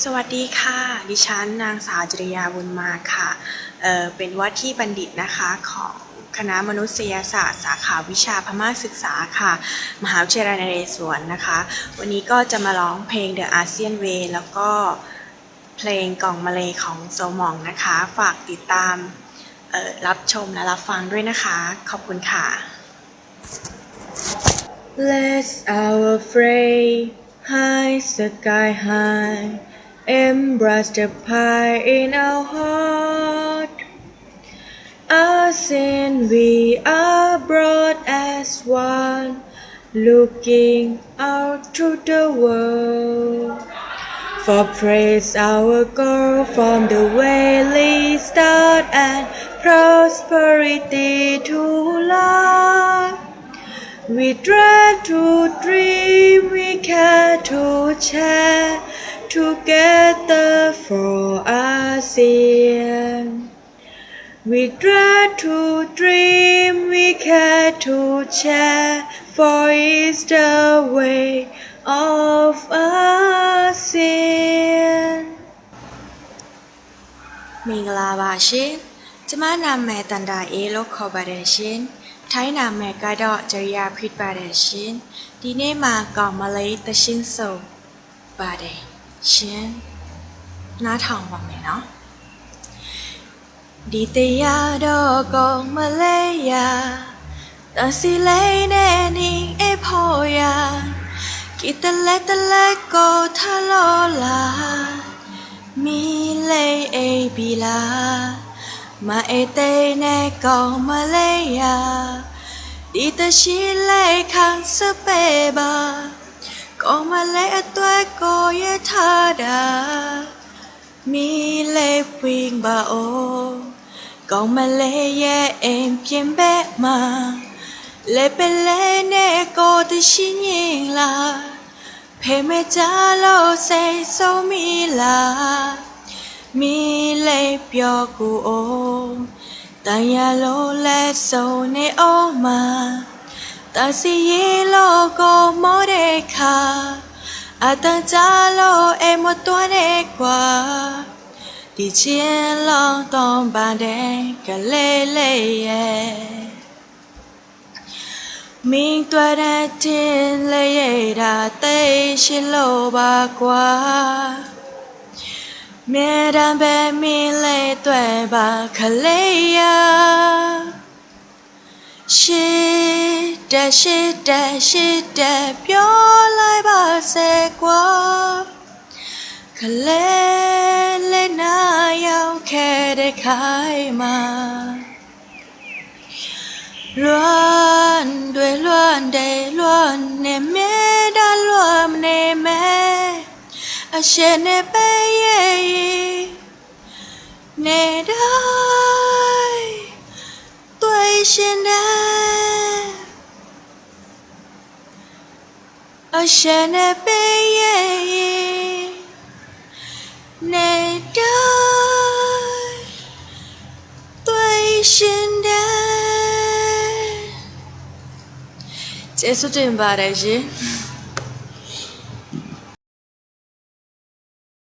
สวัสดีค่ะ ดิฉันนางสาวจริยาบุญมาค่ะเเป็นว่าที่บัณฑิตนะคะของคณะมนุษยศาสตร์สาขาวิชาพม่าศึกษาค่ะ มหาวิทยาลัยนเรศวรนะคะ วันนี้ก็จะมาร้องเพลง The ASEAN Way แล้วก็เพลงกล่องมาเลของโซมองนะคะ ฝากติดตามรับชมและรับฟังด้วยนะคะ ขอบคุณค่ะ Let's our fray high sky high embrace the pie in our heart. ASEAN we are brought as one looking out to the world. For praise our goal from the wailing start and prosperity to love we dare to dream, we care to share together for ASEAN. We dare to dream, we care to share, for it's the way of ASEAN. မင်္ဂလာပါရှင်။ကျမနာမည်တန်တာအေးလို့ခေါ်ပါတယ်ရှင်။ထိုင်းနာမည်ကတော့ဂျရီယာဖိတ်ပါတယ်ရှင်။ဒီနေ့မှာကောင်မလေးသရှင်းစုံပါတယ် ရှင်။နားထောင်ပါမယ်နော်။ဒီတရားတော့ကောင်မလေးယာတစီလေးနဲ့နေအဖို့ယာကိတလက်တလက်ကိုထလောလာမီလေးအိပ်ပြီလားမအေးတဲ့နဲ့ကောင်းမလေးယာဒီတရှိလေးခံစပဲပါ ကောင်းမလေးအတွက်ကိုရထားတာမီလေးပွင့်ပါအိုကောင်းမလေးရဲ့အိမ်ပြင်ဘက်မှာလေပလေးနဲ့ကိုတရှိငင်လားဖေမကြလို့စိတ်ဆုံးမီလားမီလေးပြောကူအောင်တန်ရလို့လဲဆုံးနေအောင်မ တစီရေလို့ကိုမောတဲ့ခါအတန်ကြလို့အိမ်မတော်တဲ့ကွာဒီချင်းလုံးတော့ပန်တဲ့ကလေးလေးရဲ့မင်းတွေ့တဲ့တင်လေးရတာသိရှိလို့ပါကွာမြေတံပဲမင်းလေးတွေ့ပါခလေး ရရှိတဲ့ရှိတဲ့ရှိတဲ့ပြောလိုက်ပါစေကွာခလေးလေးနာရောက်ခဲ့တဲ့ခိုင်မှာလွမ်းတွေလွမ်းတယ်လွမ်းနေမဲတာလွမ်းနေမဲအရှင်နေပဲရဲ့နေတိုင်းတွေ့ရှင်တယ် အရှင်နေပဲရဲ့နေတိုင်းတွေ့ရှင်တယ်ကျေးဇူးတင်ပါတယ်ရှင်